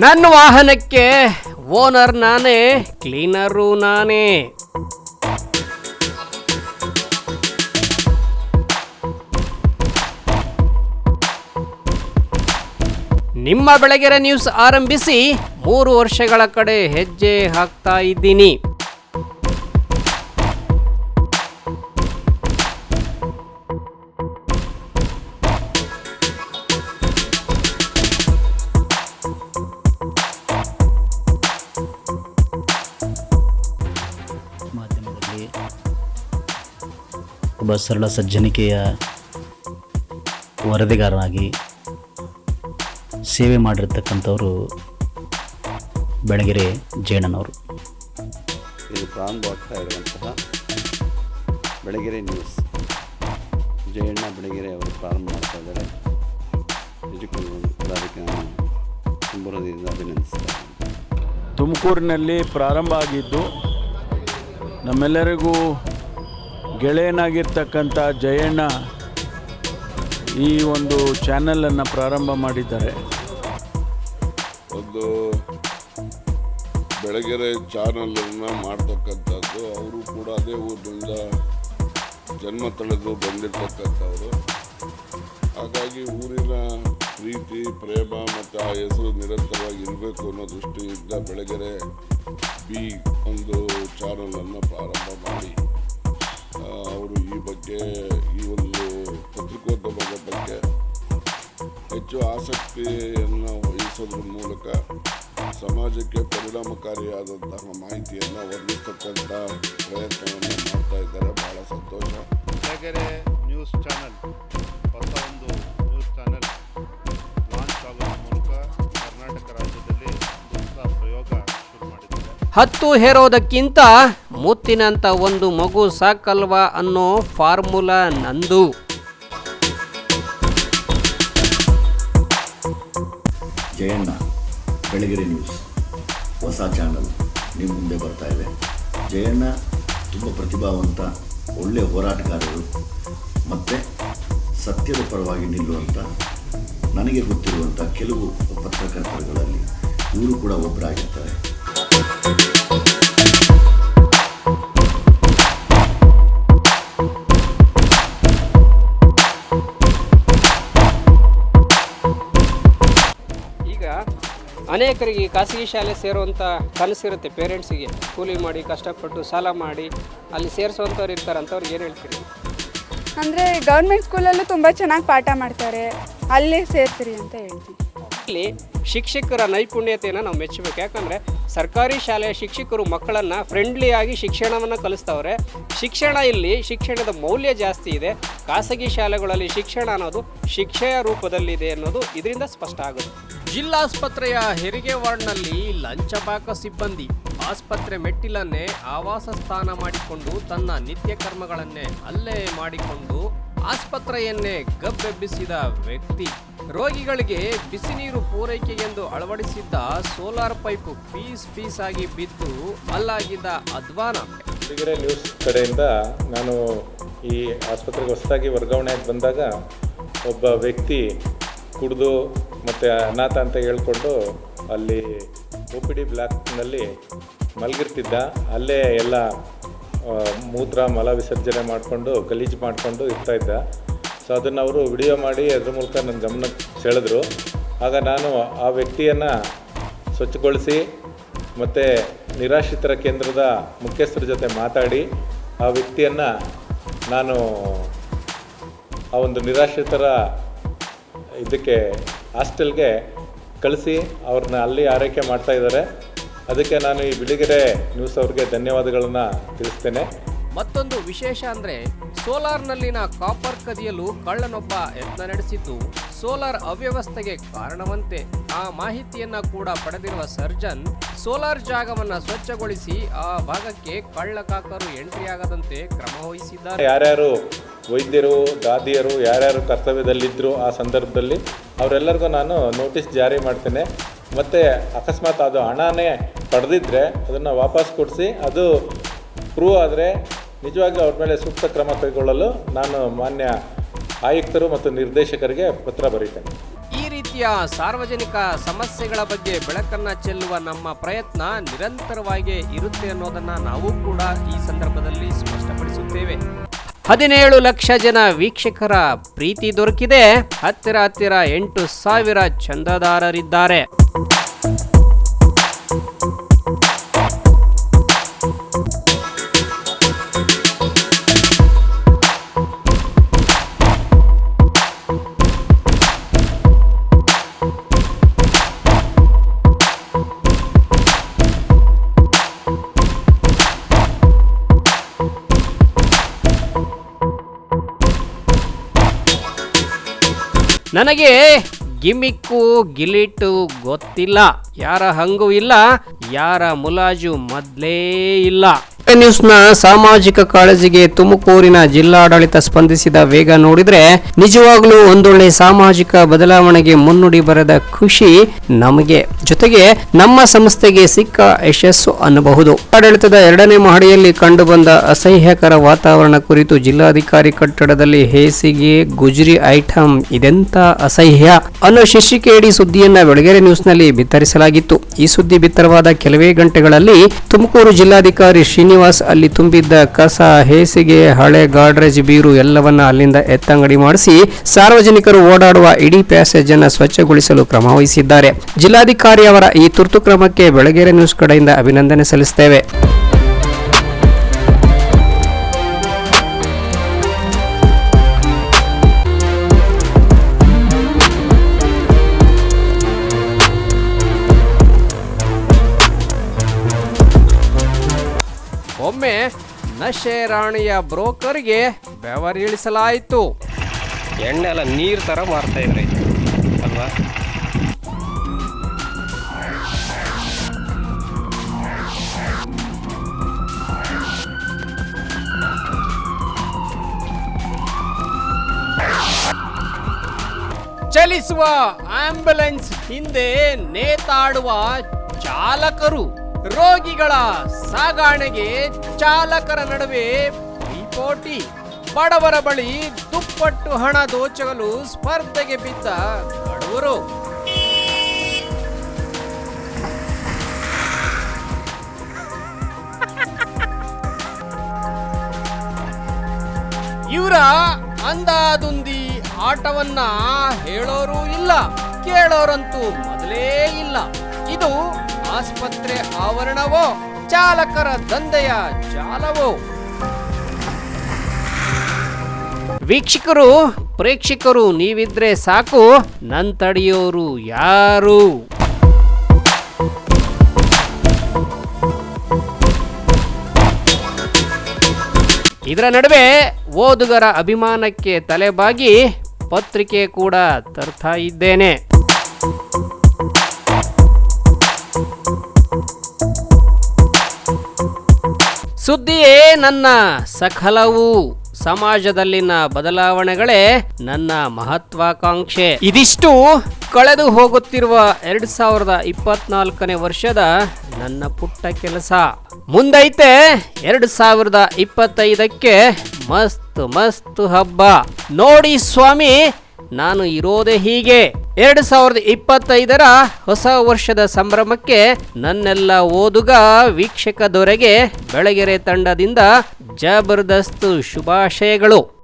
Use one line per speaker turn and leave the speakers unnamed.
ನನ್ನ ವಾಹನಕ್ಕೆ ಓನರ್ ನಾನೇ, ಕ್ಲೀನರು ನಾನೇ. ನಿಮ್ಮ ಬೆಳಗೆರೆ ನ್ಯೂಸ್ ಆರಂಭಿಸಿ ಮೂರು ವರ್ಷಗಳ ಕಡೆ ಹೆಜ್ಜೆ ಹಾಕ್ತಾ ಇದ್ದೀನಿ.
ಮಾಧ್ಯಮದಲ್ಲಿ ಒಬ್ಬ ಸರಳ ಸಜ್ಜನಿಕೆಯ ವರದಿಗಾರನಾಗಿ ಸೇವೆ ಮಾಡಿರ್ತಕ್ಕಂಥವರು ಬೆಳಗೆರೆ ಜೇಣನವರು
ಇದು ಪ್ರಾರಂಭವಾಗ್ತಾ ಇರುವಂತಹ ಬೆಳಗೆರೆ ನ್ಯೂಸ್ ಜಯಣ್ಣ ಬೆಳಗೆರೆ ಅವರು ಪ್ರಾರಂಭ ಮಾಡ್ತಾ ಇದ್ದಾರೆ. ನಿಜಕ್ಕೂ ಅದಕ್ಕೆ ನಾನು ತುಂಬ ಹೃದಯದಿಂದ ಅಭಿನಂದಿಸ್ತಾ
ತುಮಕೂರಿನಲ್ಲಿ ಪ್ರಾರಂಭ ಆಗಿದ್ದು ನಮ್ಮೆಲ್ಲರಿಗೂ ಗೆಳೆಯನಾಗಿರ್ತಕ್ಕಂಥ ಜಯಣ್ಣ ಈ ಒಂದು ಚಾನಲನ್ನು ಪ್ರಾರಂಭ ಮಾಡಿದ್ದಾರೆ.
ಒಂದು ಬೆಳಗೆರೆ ಚಾನಲನ್ನು ಮಾಡ್ತಕ್ಕಂಥದ್ದು, ಅವರು ಕೂಡ ಅದೇ ಊರಿನಿಂದ ಜನ್ಮ ತಳೆದು ಬಂದಿರತಕ್ಕಂಥವ್ರು. ಹಾಗಾಗಿ ಊರಿನ ಪ್ರೀತಿ ಪ್ರೇಮ ಮತ್ತು ಆ ಹೆಸರು ನಿರಂತರವಾಗಿ ಇರಬೇಕು ಅನ್ನೋ ದೃಷ್ಟಿಯಿಂದ ಬೆಳಗೆರೆ ಬಿ ಒಂದು ಚಾನಲನ್ನು ಪ್ರಾರಂಭ ಮಾಡಿ. ಅವರು ಈ ಬಗ್ಗೆ ಈ ಒಂದು ಪತ್ರಿಕೋದ್ಯಮದ ಬಗ್ಗೆ ಹೆಚ್ಚು ಆಸಕ್ತಿಯನ್ನು ವಹಿಸೋದ್ರ ಮೂಲಕ ಸಮಾಜಕ್ಕೆ ಪರಿಣಾಮಕಾರಿಯಾದಂತಹ ಮಾಹಿತಿಯನ್ನು ಒದಗಿಸ್ತಕ್ಕಂಥ ಪ್ರಯತ್ನವನ್ನು ಮಾಡ್ತಾ ಇದ್ದಾರೆ. ಬಹಳ ಸಂತೋಷ.
ಬೆಳಗೆರೆ ನ್ಯೂಸ್ ಚಾನಲ್ ಹೊಸ
ಹತ್ತು ಹೇರೋದಕ್ಕಿಂತ ಮುತ್ತಿನಂತ ಒಂದು ಮಗು ಸಾಕಲ್ವಾ ಅನ್ನೋ ಫಾರ್ಮುಲಾ ನಂದು.
ಜಯಣ್ಣ, ಬೆಳಗಿರಿ ನ್ಯೂಸ್ ಹೊಸ ಚಾನಲ್ ನಿಮ್ಮ ಮುಂದೆ ಬರ್ತಾ ಇದೆ. ಜಯಣ್ಣ ತುಂಬ ಪ್ರತಿಭಾವಂತ ಒಳ್ಳೆಯ ಹೋರಾಟಗಾರರು ಮತ್ತು ಸತ್ಯದ ಪರವಾಗಿ ನಿಲ್ಲುವಂಥ ನನಗೆ ಗೊತ್ತಿರುವಂಥ ಕೆಲವು ಪತ್ರಕರ್ತರುಗಳಲ್ಲಿ ಇವರು ಕೂಡ ಒಬ್ಬರಾಗಿರ್ತಾರೆ
ಅನೇಕರಿಗೆ ಖಾಸಗಿ ಶಾಲೆ ಸೇರುವಂಥ ಕನಸಿರುತ್ತೆ ಪೇರೆಂಟ್ಸಿಗೆ ಕೂಲಿ ಮಾಡಿ, ಕಷ್ಟಪಟ್ಟು ಸಾಲ ಮಾಡಿ, ಅಲ್ಲಿ ಸೇರಿಸುವಂಥವ್ರು ಇರ್ತಾರೆ ಅಂಥವ್ರಿಗೆ ಏನು ಹೇಳ್ತೀರಿ?
ಅಂದರೆ ಗೌರ್ಮೆಂಟ್ ಸ್ಕೂಲಲ್ಲೂ ತುಂಬ ಚೆನ್ನಾಗಿ ಪಾಠ ಮಾಡ್ತಾರೆ. ಅಲ್ಲೇ ಸೇರ್ತೀರಿ ಅಂತ ಹೇಳ್ತೀನಿ.
ಇಲ್ಲಿ ಶಿಕ್ಷಕರ ನೈಪುಣ್ಯತೆಯನ್ನು ನಾವು ಮೆಚ್ಚಬೇಕು. ಯಾಕಂದರೆ ಸರ್ಕಾರಿ ಶಾಲೆಯ ಶಿಕ್ಷಕರು ಮಕ್ಕಳನ್ನು ಫ್ರೆಂಡ್ಲಿಯಾಗಿ ಶಿಕ್ಷಣವನ್ನು ಕಲಿಸ್ತವ್ರೆ. ಶಿಕ್ಷಣ ಇಲ್ಲಿ ಶಿಕ್ಷಣದ ಮೌಲ್ಯ ಜಾಸ್ತಿ ಇದೆ. ಖಾಸಗಿ ಶಾಲೆಗಳಲ್ಲಿ ಶಿಕ್ಷಣ ಅನ್ನೋದು ಶಿಕ್ಷೆಯ ರೂಪದಲ್ಲಿದೆ ಅನ್ನೋದು ಇದರಿಂದ ಸ್ಪಷ್ಟ ಆಗುತ್ತೆ. ಜಿಲ್ಲಾಸ್ಪತ್ರೆಯ ಹೆರಿಗೆ ವಾರ್ಡ್ನಲ್ಲಿ ಲಂಚಬಾಕ ಸಿಬ್ಬಂದಿ ಆಸ್ಪತ್ರೆ ಮೆಟ್ಟಿಲನ್ನೇ ಆವಾಸ ಸ್ಥಾನ ಮಾಡಿಕೊಂಡು ತನ್ನ ನಿತ್ಯ ಕರ್ಮಗಳನ್ನೇ ಅಲ್ಲೇ ಮಾಡಿಕೊಂಡು ಆಸ್ಪತ್ರೆಯನ್ನೇ ಗಬ್ಬೆಬ್ಬಿಸಿದ ವ್ಯಕ್ತಿ. ರೋಗಿಗಳಿಗೆ ಬಿಸಿ ನೀರು ಪೂರೈಕೆಗೆಂದು ಅಳವಡಿಸಿದ್ದ ಸೋಲಾರ್ ಪೈಪ್ ಪೀಸ್ ಪೀಸ್ ಆಗಿ ಬಿದ್ದು ಅಲ್ಲಾಗಿದ್ದ ಅಧ್ವಾನ.
ಹುಡುಗಿರೆ ನ್ಯೂಸ್ ಕಡೆಯಿಂದ ನಾನು ಈ ಆಸ್ಪತ್ರೆಗೆ ಹೊಸದಾಗಿ ವರ್ಗಾವಣೆಯಾಗಿ ಬಂದಾಗ ಒಬ್ಬ ವ್ಯಕ್ತಿ ಕುಡಿದು ಮತ್ತು ಅನಾಥ ಅಂತ ಹೇಳ್ಕೊಂಡು ಅಲ್ಲಿ ಒ ಪಿ ಡಿ ಬ್ಲಾಕ್ನಲ್ಲಿ ಮಲಗಿರ್ತಿದ್ದ. ಅಲ್ಲೇ ಎಲ್ಲ ಮೂತ್ರ, ಮಲ ವಿಸರ್ಜನೆ ಮಾಡಿಕೊಂಡು, ಗಲೀಜು ಮಾಡಿಕೊಂಡು ಇರ್ತಾಯಿದ್ದ ಸೊ ಅದನ್ನು ಅವರು ವಿಡಿಯೋ ಮಾಡಿ ಅದ್ರ ಮೂಲಕ ನನ್ನ ಗಮನಕ್ಕೆ ಸೆಳೆದ್ರು. ಆಗ ನಾನು ಆ ವ್ಯಕ್ತಿಯನ್ನು ಸ್ವಚ್ಛಗೊಳಿಸಿ ಮತ್ತು ನಿರಾಶ್ರಿತರ ಕೇಂದ್ರದ ಮುಖ್ಯಸ್ಥರ ಜೊತೆ ಮಾತಾಡಿ ಆ ವ್ಯಕ್ತಿಯನ್ನು ನಾನು ಆ ಒಂದು ನಿರಾಶ್ರಿತರ ಇದಕ್ಕೆ, ಹಾಸ್ಟೆಲ್ಗೆ ಕಳಿಸಿ ಅವ್ರನ್ನ ಅಲ್ಲಿ ಆರೈಕೆ ಮಾಡ್ತಾ ಇದ್ದಾರೆ. ಅದಕ್ಕೆ ನಾನು ಈ ಬಿಳಿಗೆರೆ ನ್ಯೂಸ್ ಅವ್ರಿಗೆ ಧನ್ಯವಾದಗಳನ್ನು ತಿಳಿಸ್ತೇನೆ.
ಮತ್ತೊಂದು ವಿಶೇಷ ಅಂದ್ರೆ ಸೋಲಾರ್ನಲ್ಲಿನ ಕಾಪರ್ ಕದಿಯಲು ಕಳ್ಳನೊಬ್ಬ ಯತ್ನ ನಡೆಸಿದ್ದು ಸೋಲಾರ್ ಅವ್ಯವಸ್ಥೆಗೆ ಕಾರಣವಂತೆ. ಆ ಮಾಹಿತಿಯನ್ನ ಕೂಡ ಪಡೆದಿರುವ ಸರ್ಜನ್ ಸೋಲಾರ್ ಜಾಗವನ್ನ ಸ್ವಚ್ಛಗೊಳಿಸಿ ಆ ಭಾಗಕ್ಕೆ ಕಳ್ಳಕಾಕರು ಎಂಟ್ರಿ ಆಗದಂತೆ ಕ್ರಮ ವಹಿಸಿದ್ದಾರೆ.
ಯಾರ್ಯಾರು ವೈದ್ಯರು ದಾದಿಯರು ಯಾರ್ಯಾರು ಕರ್ತವ್ಯದಲ್ಲಿದ್ದರು ಆ ಸಂದರ್ಭದಲ್ಲಿ ಅವರೆಲ್ಲರಿಗೂ ನಾನು ನೋಟಿಸ್ ಜಾರಿ ಮಾಡ್ತೇನೆ. ಮತ್ತು ಅಕಸ್ಮಾತ್ ಅದು ಹಣನೇ ಪಡೆದಿದ್ದರೆ ಅದನ್ನು ವಾಪಸ್ ಕೊಡಿಸಿ, ಅದು ಪ್ರೂವ್ ಆದರೆ ನಿಜವಾಗಿ ಅವ್ರ ಮೇಲೆ ಸೂಕ್ತ ಕ್ರಮ ಕೈಗೊಳ್ಳಲು ನಾನು ಮಾನ್ಯ ಆಯುಕ್ತರು ಮತ್ತು ನಿರ್ದೇಶಕರಿಗೆ ಪತ್ರ ಬರೀತೇನೆ.
ಈ ರೀತಿಯ ಸಾರ್ವಜನಿಕ ಸಮಸ್ಯೆಗಳ ಬಗ್ಗೆ ಬೆಳಕನ್ನು ಚೆಲ್ಲುವ ನಮ್ಮ ಪ್ರಯತ್ನ ನಿರಂತರವಾಗಿ ಇರುತ್ತೆ ಅನ್ನೋದನ್ನು ನಾವು ಕೂಡ ಈ ಸಂದರ್ಭದಲ್ಲಿ ಸ್ಪಷ್ಟಪಡಿಸುತ್ತೇವೆ. ಹದಿನೇಳು ಲಕ್ಷ ಜನ ವೀಕ್ಷಕರ ಪ್ರೀತಿ ದೊರಕಿದೆ. ಹತ್ತಿರ ಹತ್ತಿರ ಎಂಟು ಸಾವಿರ ಚಂದಾದಾರರಿದ್ದಾರೆ. ನನಗೆ ಗಿಮಿಕ್ಕು ಗಿಲಿಟು ಗೊತ್ತಿಲ್ಲ. ಯಾರ ಹಂಗೂ ಇಲ್ಲ ಯಾರ ಮುಲಾಜು ಮೊದ್ಲೇ ಇಲ್ಲ. ನ್ಯೂಸ್ನ ಸಾಮಾಜಿಕ ಕಾಳಜಿಗೆ ತುಮಕೂರಿನ ಜಿಲ್ಲಾಡಳಿತ ಸ್ಪಂದಿಸಿದ ವೇಗ ನೋಡಿದ್ರೆ ನಿಜವಾಗ್ಲೂ ಒಂದೊಳ್ಳೆ ಸಾಮಾಜಿಕ ಬದಲಾವಣೆಗೆ ಮುನ್ನುಡಿ ಬರೆದ ಖುಷಿ ನಮಗೆ. ಜೊತೆಗೆ ನಮ್ಮ ಸಂಸ್ಥೆಗೆ ಸಿಕ್ಕ ಯಶಸ್ಸು ಅನ್ನಬಹುದು. ಆಡಳಿತದ ಎರಡನೇ ಮಹಡಿಯಲ್ಲಿ ಕಂಡುಬಂದ ಅಸಹ್ಯಕರ ವಾತಾವರಣ ಕುರಿತು ಜಿಲ್ಲಾಧಿಕಾರಿ ಕಟ್ಟಡದಲ್ಲಿ ಹೇಸಿಗೆ, ಗುಜರಿ ಐಟಂ ಇದೆಂತ ಅಸಹ್ಯ? ಅನ್ನೋ ಶೀರ್ಷಿಕೆಯಡಿ ಸುದ್ದಿಯನ್ನ ಬೆಳಗೆರೆ ನ್ಯೂಸ್ನಲ್ಲಿ ಬಿತ್ತರಿಸಲಾಗಿತ್ತು. ಈ ಸುದ್ದಿ ಬಿತ್ತರವಾದ ಕೆಲವೇ ಗಂಟೆಗಳಲ್ಲಿ ತುಮಕೂರು ಜಿಲ್ಲಾಧಿಕಾರಿ ಶ್ರೀನಿವಾಸ್ ಅಲ್ಲಿ ತುಂಬಿದ್ದ ಕಸ, ಹೇಸಿಗೆ, ಹಳೆ ಗಾಡ್ರೇಜ್ ಬೀರು ಎಲ್ಲವನ್ನ ಅಲ್ಲಿಂದ ಎತ್ತಂಗಡಿ ಮಾಡಿಸಿ ಸಾರ್ವಜನಿಕರು ಓಡಾಡುವ ಇಡೀ ಪ್ಯಾಸೇಜ್ ಅನ್ನು ಸ್ವಚ್ಛಗೊಳಿಸಲು ಕ್ರಮ ವಹಿಸಿದ್ದಾರೆ. ಜಿಲ್ಲಾಧಿಕಾರಿ ಅವರ ಈ ತುರ್ತು ಕ್ರಮಕ್ಕೆ ಬೆಳಗೆರೆ ನ್ಯೂಸ್ ಕಡೆಯಿಂದ ಅಭಿನಂದನೆ ಸಲ್ಲಿಸುತ್ತೇವೆ ಒಮ್ಮೆ ನಶೆ ರಾಣಿಯ ಬ್ರೋಕರ್ಗೆ ಬೆವರಿಳಿಸಲಾಯಿತು ಎಣ್ಣೆ ಎಲ್ಲ ನೀರು ಥರ ಮಾರ್ತಾ ಇದ್ರಿ ಅಲ್ವಾ? ಚಲಿಸುವ ಆಂಬ್ಯುಲೆನ್ಸ್ ಹಿಂದೆ ನೇತಾಡುವ ಚಾಲಕರು. ರೋಗಿಗಳ ಸಾಗಾಣೆಗೆ ಚಾಲಕರ ನಡುವೆ ಪೈಪೋಟಿ ಬಡವರ ಬಳಿ ದುಪ್ಪಟ್ಟು ಹಣ ದೋಚಲು ಸ್ಪರ್ಧೆಗೆ ಬಿದ್ದ ಬಡವರು. ಇವರ ಅಂದಾದುಂದಿ ಆಟವನ್ನ ಹೇಳೋರು ಇಲ್ಲ, ಕೇಳೋರಂತೂ ಮೊದಲೇ ಇಲ್ಲ. ಇದು ಆಸ್ಪತ್ರೆ ಆವರಣವೋ, ಚಾಲಕರ ದಂಧೆಯ ಜಾಲವೋ? ವೀಕ್ಷಕರು, ಪ್ರೇಕ್ಷಕರು, ನೀವಿದ್ರೆ ಸಾಕು ನನ್ ತಡೆಯೋರು ಯಾರು? ಇದರ ನಡುವೆ ಓದುಗರ ಅಭಿಮಾನಕ್ಕೆ ತಲೆಬಾಗಿ ಪತ್ರಿಕೆ ಕೂಡ ತರ್ತಾ ಇದ್ದೇನೆ. ಸುದ್ದಿಯೇ ನನ್ನ ಸಕಲವು ಸಮಾಜದಲ್ಲಿನ ಬದಲಾವಣೆಗಳೇ ನನ್ನ ಮಹತ್ವಾಕಾಂಕ್ಷೆ. ಇದಿಷ್ಟು ಕಳೆದು ಹೋಗುತ್ತಿರುವ ಎರಡ್ ಸಾವಿರದ ಇಪ್ಪತ್ನಾಲ್ಕನೇ ವರ್ಷದ ನನ್ನ ಪುಟ್ಟ ಕೆಲಸ. ಮುಂದೈತೆ ಎರಡ್ ಸಾವಿರದ ಇಪ್ಪತ್ತೈದಕ್ಕೆ ಮಸ್ತ್ ಮಸ್ತ್ ಹಬ್ಬ. ನೋಡಿ ಸ್ವಾಮಿ ನಾನು ಇರೋದೇ ಹೀಗೆ. ಎರಡ್ ಸಾವಿರದ ಇಪ್ಪತ್ತೈದರ ಹೊಸ ವರ್ಷದ ಸಂಭ್ರಮಕ್ಕೆ ನನ್ನೆಲ್ಲ ಓದುಗ ವೀಕ್ಷಕ ದೊರೆಗೆ ಬೆಳಗೆರೆ ತಂಡದಿಂದ ಜಬರ್ದಸ್ತ್ ಶುಭಾಶಯಗಳು.